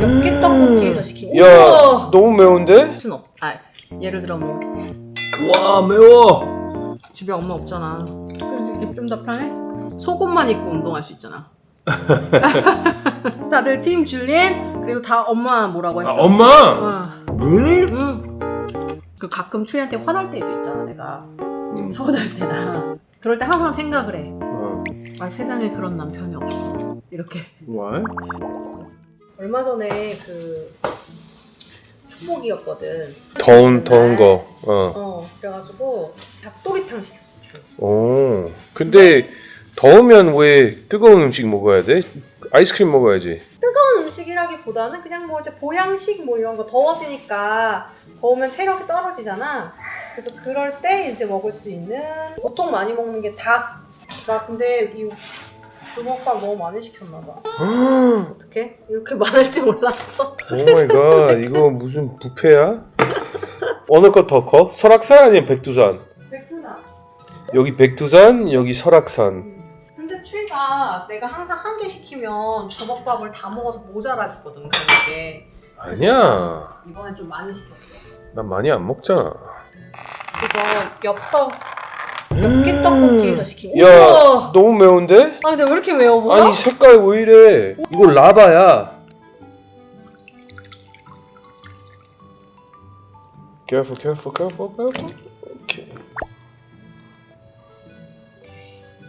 엽기 떡볶이에서 시킨. 야 우와! 너무 매운데? 무슨 없? 아 예를 들어 뭐 와 매워. 집에 엄마 없잖아. 그래서 입좀더 편해? 속옷만 입고 운동할 수 있잖아. 다들 팀 줄리엔 그리고 다 엄마 뭐라고 아, 했어? 엄마. 어. really? 응. 그 가끔 추리한테 화날 때도 있잖아 내가 음. 서운할 때나 그럴 때 항상 생각을 해. 어. 아 세상에 그런 남편이 없어. 이렇게. Why? 얼마 전에 그 초복이었거든. 더운 더운 거. 어. 어 그래가지고 닭도리탕 시켰어 주. 오. 근데 더우면 왜 뜨거운 음식 먹어야 돼? 아이스크림 먹어야지. 뜨거운 음식이라기보다는 그냥 뭐 이제 보양식 뭐 이런 거 더워지니까 더우면 체력이 떨어지잖아. 그래서 그럴 때 이제 먹을 수 있는 보통 많이 먹는 게 닭. 나 근데 이 주먹밥 너무 많이 시켰나 봐. 어떻게? 이렇게 많을지 몰랐어. 오 마이 갓. 이거 무슨 뷔페야? 어느 거더 커? 설악산 아니면 백두산? 백두산. 여기 백두산, 여기 설악산. 근데 추위가 내가 항상 한 개 시키면 주먹밥을 다 먹어서 모자라지거든 그런 게. 아니야. 이번엔 좀 많이 시켰어. 난 많이 안 먹잖아. 이거 엽떡 엽기 떡볶이에서 시킨. 야 우와! 너무 매운데? 아 근데 왜 이렇게 매워 보여? 아니 색깔 왜 이래? 이거 라바야. Careful, careful, careful, careful. 오케이.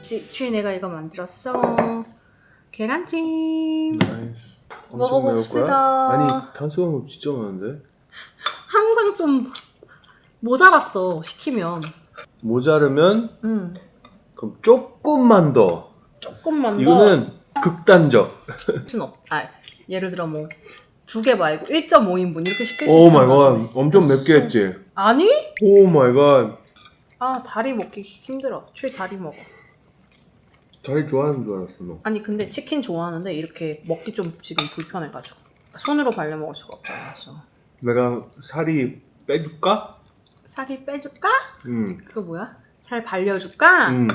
지, 추위 내가 이거 만들었어. 계란찜. 나이스. 엄청 먹어봅시다. 매울 거야? 아니 탄수화물 진짜 많은데? 항상 좀 모자랐어 시키면. 모자르면 응. 그럼 조금만 더. 조금만 더. 이거는 극단적. 무슨 없? 아 예를 들어 뭐 두 개 말고 1.5인분 이렇게 시킬 수오 있어. 마이 갓. 엄청 맵게 했지. 아니? 오 마이 갓. 아 다리 먹기 힘들어. 추위 다리 먹어. 다리 좋아하는 줄 알았어 너. 아니 근데 치킨 좋아하는데 이렇게 먹기 좀 지금 불편해 가지고 손으로 발려 먹을 수가 없잖아. 그래서 내가 살이 빼줄까? 살이 빼줄까? 응. 그거 뭐야? 살 발려줄까? 응.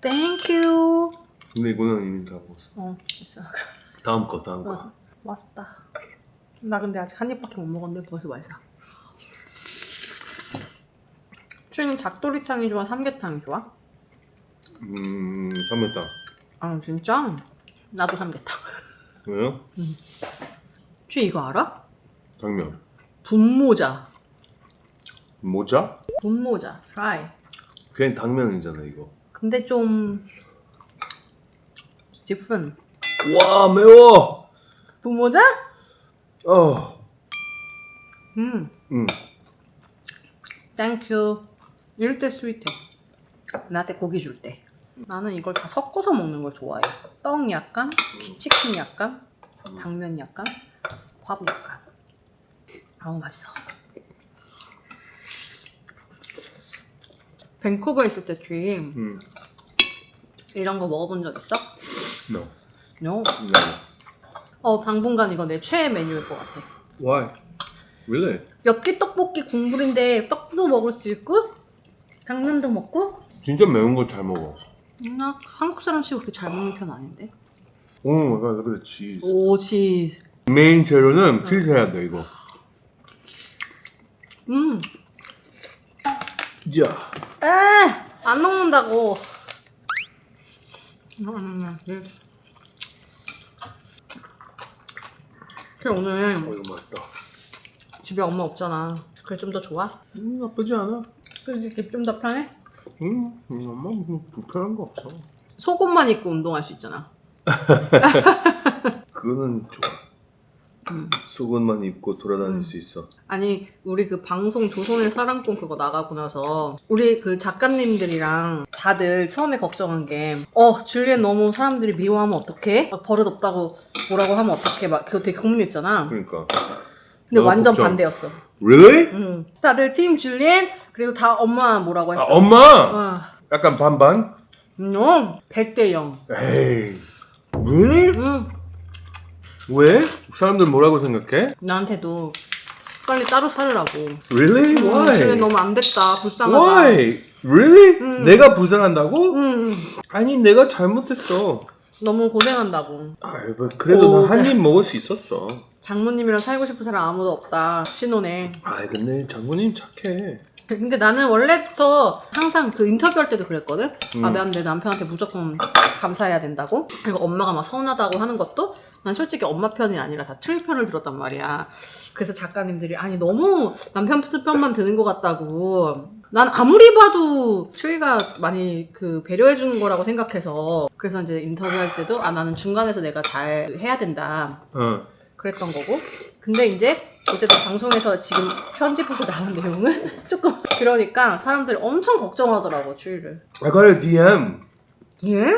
땡큐. 근데 이거는 이미 다 먹었어. 어 됐어. 다음 거, 다음 거. 어, 맛있다. 나 근데 아직 한 입밖에 못 먹었는데 벌써 맛있어. 추는 닭도리탕이 좋아? 삼계탕이 좋아? 음, 삼계탕. 아 진짜? 나도 삼계탕. 왜요? 추 이거 알아? 당면. 분모자. 모자? 분모자. 프라이. 그냥 당면이잖아 이거. 근데 좀 different. 와 매워. 분모자? 어. 음. 음. 땡큐. 이럴 때 스윗해. 나한테 고기 줄 때. 나는 이걸 다 섞어서 먹는 걸 좋아해. 떡 약간, 치킨 약간, 당면 약간, 밥 약간. 아우 맛있어. 밴쿠버 있을 때 주임 음. 이런 거 먹어본 적 있어? No. No. No. 어 당분간 이거 내 최애 메뉴일 것 같아. Why? Really? 엽기 떡볶이 국물인데 떡도 먹을 수 있고 당면도 먹고 진짜 매운 거 잘 먹어. 나 한국 사람 치고 그렇게 잘 먹는 편 아닌데 오 갓, 그래 치즈. 오 치즈 메인 재료는 치즈 해야 돼 이거. 음. 야. 에안 먹는다고 음, 음. 그래 오늘 어 이거 맛있다. 집에 엄마 없잖아 그래 좀 더 좋아? 음 나쁘지 않아. 그래 좀더 편해? 음, 음 엄마 무슨 불편한 거 없어. 속옷만 입고 운동할 수 있잖아 그거는 좋아. 속옷만 입고 돌아다닐 수 있어. 아니 우리 그 방송 조선의 사랑꾼 그거 나가고 나서 우리 그 작가님들이랑 다들 처음에 걱정한 게 어 줄리엔 너무 사람들이 미워하면 어떡해? 막 버릇 없다고 뭐라고 하면 어떡해? 막 그거 되게 고민했잖아. 그러니까. 근데 너무 완전 걱정. 반대였어. Really? 응. 다들 팀 줄리엔 그리고 다 엄마 뭐라고 아, 했어? 엄마. 아, 약간 반반. 너 100대 0. 에이. Really? 응. 왜? 사람들 뭐라고 생각해? 나한테도 빨리 따로 살으라고. Really? 응, Why? 너무 안 됐다. 불쌍하다. Why? Really? 내가 불쌍한다고? 응, 응. 아니 내가 잘못했어. 너무 고생한다고. 아이 뭐 그래도 오, 나 한 입 먹을 수 있었어. 장모님이랑 살고 싶은 사람 아무도 없다 신혼에 아 근데 장모님 착해. 근데 나는 원래부터 항상 그 인터뷰할 때도 그랬거든. 음. 아, 난내 남편한테 무조건 감사해야 된다고. 그리고 엄마가 막 서운하다고 하는 것도 난 솔직히 엄마 편이 아니라 다 트리 편을 들었단 말이야. 그래서 작가님들이 아니 너무 남편 편만 드는 것 같다고. 난 아무리 봐도 트리가 많이 그 배려해 주는 거라고 생각해서 그래서 이제 인터뷰할 때도 아 나는 중간에서 내가 잘 해야 된다. 어. 그랬던 거고. 근데 이제 어쨌든 방송에서 지금 편집해서 나온 내용은 조금 그러니까 사람들이 엄청 걱정하더라고 추위를. Got a DM. 예?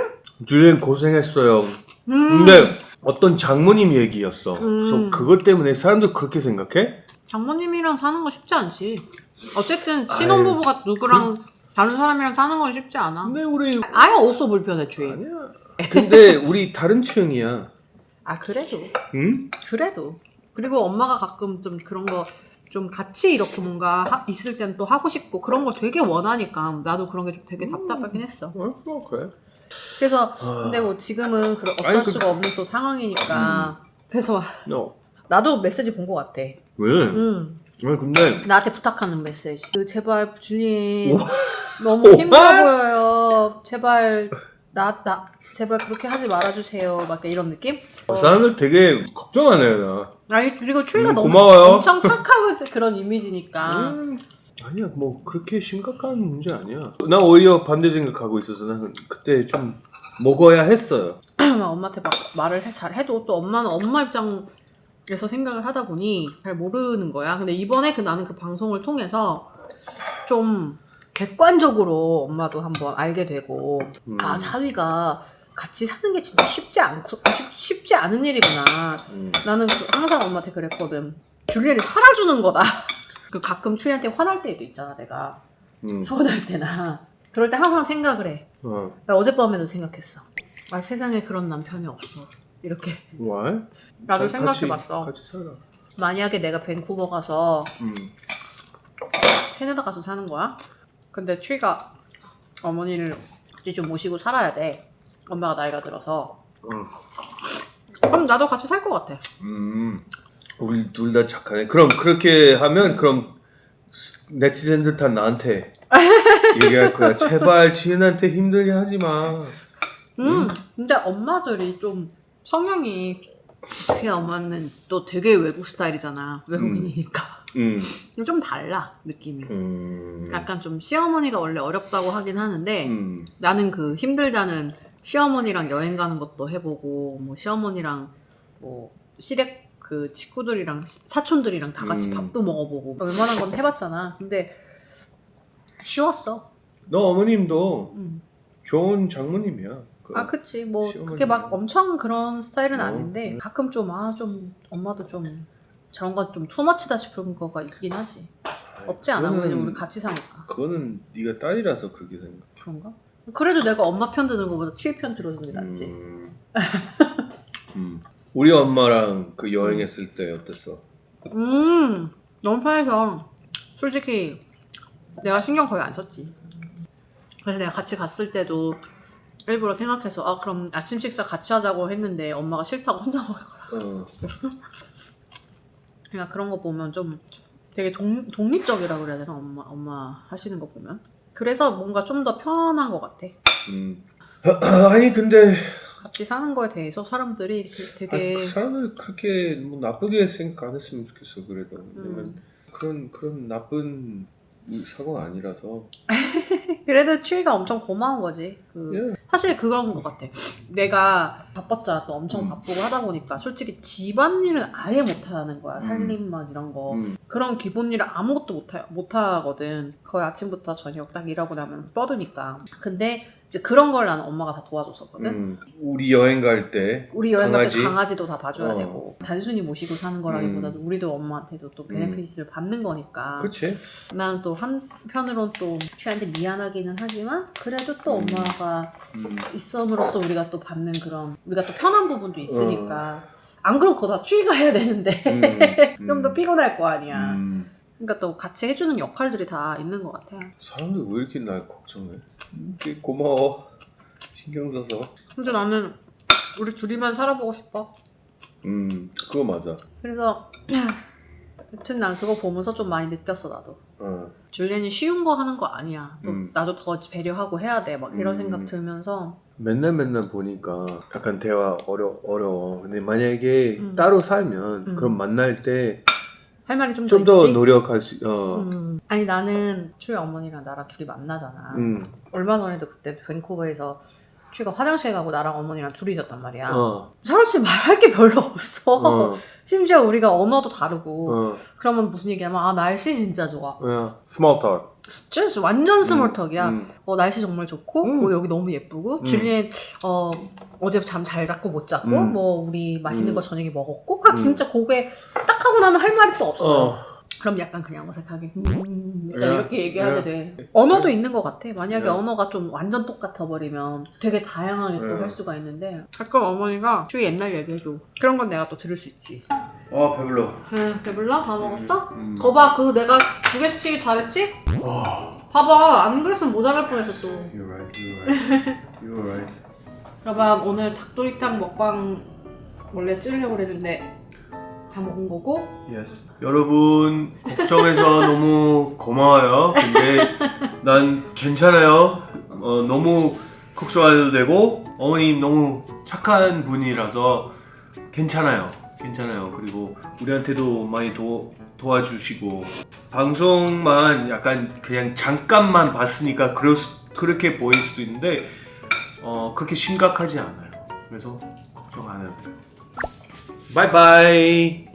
줄리엔 고생했어요. 음. 근데 어떤 장모님 얘기였어. 그래서 그것 때문에 사람들 그렇게 생각해? 장모님이랑 사는 거 쉽지 않지. 어쨌든 신혼부부가 누구랑 다른 사람이랑 사는 건 쉽지 않아. 근데 우리 아예 없어 불편해 주인. 아니야. 근데 우리 다른 층이야. 아 그래도 응? 그래도 그리고 엄마가 가끔 좀 그런 거 좀 같이 이렇게 뭔가 하- 있을 땐 또 하고 싶고 그런 걸 되게 원하니까 나도 그런 게 좀 되게 답답하긴 했어. 알았어, 그래. 그래서 근데 뭐 지금은 그런 어쩔 아니, 그- 수가 없는 또 상황이니까 그래서 너 나도 메시지 본 것 같아. 왜? 음 아니 근데 나한테 부탁하는 메시지. 그 제발 줄리엔 오. 너무 오, 힘들어 아? 보여요. 제발 나 나 제발 그렇게 하지 말아주세요. 막 이런 느낌? 사람들 되게 걱정하네 나. 아니 그리고 추위가 음, 너무 고마워요. 엄청 착하고 그런 이미지니까. 음, 아니야 뭐 그렇게 심각한 문제 아니야. 나 오히려 반대 생각하고 있어서 나는 그때 좀 먹어야 했어요. 막 엄마한테 막 말을 해- 잘 해도 또 엄마는 엄마 입장에서 생각을 하다 보니 잘 모르는 거야. 근데 이번에 그 나는 그 방송을 통해서 좀 객관적으로 엄마도 한번 알게 되고 음. 아 사위가 같이 사는 게 진짜 쉽지 않고 쉽, 쉽지 않은 일이구나. 음. 나는 그- 항상 엄마한테 그랬거든. 줄리엔이 살아주는 거다. 그 가끔 추리한테 화날 때도 있잖아, 내가. 음. 서운할 때나. 그럴 때 항상 생각을 해. 어. 나 어젯밤에도 생각했어. 아, 세상에 그런 남편이 없어. 이렇게. 왜? 나도 자, 생각해봤어. 같이, 같이 살아. 만약에 내가 밴쿠버 가서 음. 캐나다 가서 사는 거야? 근데 추이가 어머니를 같이 좀 모시고 살아야 돼. 엄마가 나이가 들어서. 어. 그럼 나도 같이 살 것 같아. 음. 우리 둘 다 착하네. 그럼 그렇게 하면 그럼 네티즌들 다 나한테 얘기할 거야. 제발 지은한테 힘들게 하지 마. 음, 근데 엄마들이 좀 성향이 그 엄마는 또 되게 외국 스타일이잖아. 외국인이니까. 음. 좀 달라, 느낌이. 음. 약간 좀 시어머니가 원래 어렵다고 하긴 하는데 음. 나는 그 힘들다는 시어머니랑 여행 가는 것도 해보고 뭐 시어머니랑 뭐 시댁 그 친구들이랑 사촌들이랑 다 같이 음. 밥도 먹어보고 웬만한 건 해봤잖아. 근데 쉬웠어. 너 어머님도 음. 좋은 장모님이야. 그- 아, 그치. 뭐, 시어머니. 그렇게 막 엄청 그런 스타일은 어, 아닌데, 네. 가끔 좀, 아, 좀, 엄마도 좀, 저런 건 좀 투머치다 싶은 거가 있긴 하지. 없지 않아. 그거는- 왜냐면 우리 같이 사니까. 그거는 네가 딸이라서 그렇게 생각. 그런가? 그래도 내가 엄마 편 드는 것보다 추위 편 들어주는 게 낫지. 음. 음. 우리 엄마랑 그 여행했을 때 어땠어? 음, 너무 편해서, 솔직히, 내가 신경 거의 안 썼지. 그래서 내가 같이 갔을 때도, 일부러 생각해서, 아, 그럼 아침 식사 같이 하자고 했는데, 엄마가 싫다고 혼자 먹을 거라. 어. 그냥 그런 거 보면 좀 되게 독, 독립적이라 그래야 되나 엄마 엄마 하시는 거 보면 그래서 뭔가 좀 더 편한 것 같아 음. 아니 근데 같이 사는 거에 대해서 사람들이 그- 아니, 되게 그 사람들 그렇게 뭐 나쁘게 생각 안 했으면 좋겠어 그래도 왜냐면 음. 그런 그런 나쁜 사고가 아니라서 그래도 추위가 엄청 고마운 거지 그 예. 사실 그런 것 같아 내가 바빴자 또 엄청 음. 바쁘고 하다 보니까 솔직히 집안일은 아예 못하는 거야 살림만 이런 거 음. 그런 기본 일을 아무것도 못하, 못하거든. 거의 아침부터 저녁 딱 일하고 나면 뻗으니까. 근데 이제 그런 걸 나는 엄마가 다 도와줬었거든. 음. 우리 여행 갈 때 우리 여행 갈 때 강아지? 강아지도 다 봐줘야 어. 되고 단순히 모시고 사는 거라기보다도 우리도 엄마한테도 또 베네핏을 받는 거니까 그치? 나는 또 한편으론 또 취한테 미안하기는 하지만 그래도 또 음. 엄마가 음. 있음으로써 우리가 또 받는 그런 우리가 또 편한 부분도 있으니까 안 그럼 그거 다 추위가 해야 되는데 음. 좀더 피곤할 거 아니야 음. 그러니까 또 같이 해주는 역할들이 다 있는 것 같아요. 사람들 왜 이렇게 날 걱정해? 이렇게 고마워 신경 써서 근데 나는 우리 둘이만 살아보고 싶어. 음 그거 맞아. 그래서 여튼 난 그거 보면서 좀 많이 느꼈어 나도. 어. 줄리엔이 쉬운 거 하는 거 아니야. 또 음. 나도 더 배려하고 해야 돼. 막 이런 음. 생각 들면서 맨날 맨날 보니까 약간 대화 어려 어려워. 근데 만약에 음. 따로 살면 음. 그럼 만날 때 할 말이 좀 더 좀 더 있지. 노력할 수. 어. 음. 아니 나는 추의 어머니랑 나랑 둘이 만나잖아. 음. 얼마 전에도 그때 밴쿠버에서 추가 화장실 가고 나랑 어머니랑 둘이 있었단 말이야. 어. 사실 말할 게 별로 없어. 어. 심지어 우리가 언어도 다르고. 어. 그러면 무슨 얘기하면 아 날씨 진짜 좋아. 어. 스몰 톡. 진짜 완전 스몰턱이야. 음. 어 날씨 정말 좋고 음. 어, 여기 너무 예쁘고 음. 줄리엣 어 어제 잠 잘 잤고 못 잤고 음. 뭐 우리 맛있는 음. 거 저녁에 먹었고 딱 음. 진짜 고개 딱 하고 나면 할 말이 또 없어. 어. 그럼 약간 그냥 어색하게 음, 약간 야, 이렇게 얘기하게 야. 돼. 언어도 있는 것 같아. 만약에 야. 언어가 좀 완전 똑같아 버리면 되게 다양하게 또 야. 할 수가 있는데 가끔 어머니가 주 옛날 얘기해줘. 그런 건 내가 또 들을 수 있지. 어 배불러. 응, 배불러? 다 먹었어? 음. 거봐, 그거 내가 두 개 시키기 잘했지? 봐봐, 안 그랬으면 모자랄 뻔했어 또. You're right. You're right. You're right. 그러면 오늘 닭도리탕 먹방 원래 찍으려고 그랬는데 다 먹은 거고 Yes. 여러분 걱정해서 너무 고마워요. 근데 난 괜찮아요. 어, 너무 걱정 안 해도 되고 어머님 너무 착한 분이라서 괜찮아요. 괜찮아요. 그리고 우리한테도 많이 도, 도와주시고 방송만 약간 그냥 잠깐만 봤으니까 그럴 수, 그렇게 보일 수도 있는데 어, 그렇게 심각하지 않아요. 그래서 걱정 안 해도 돼요. 바이바이.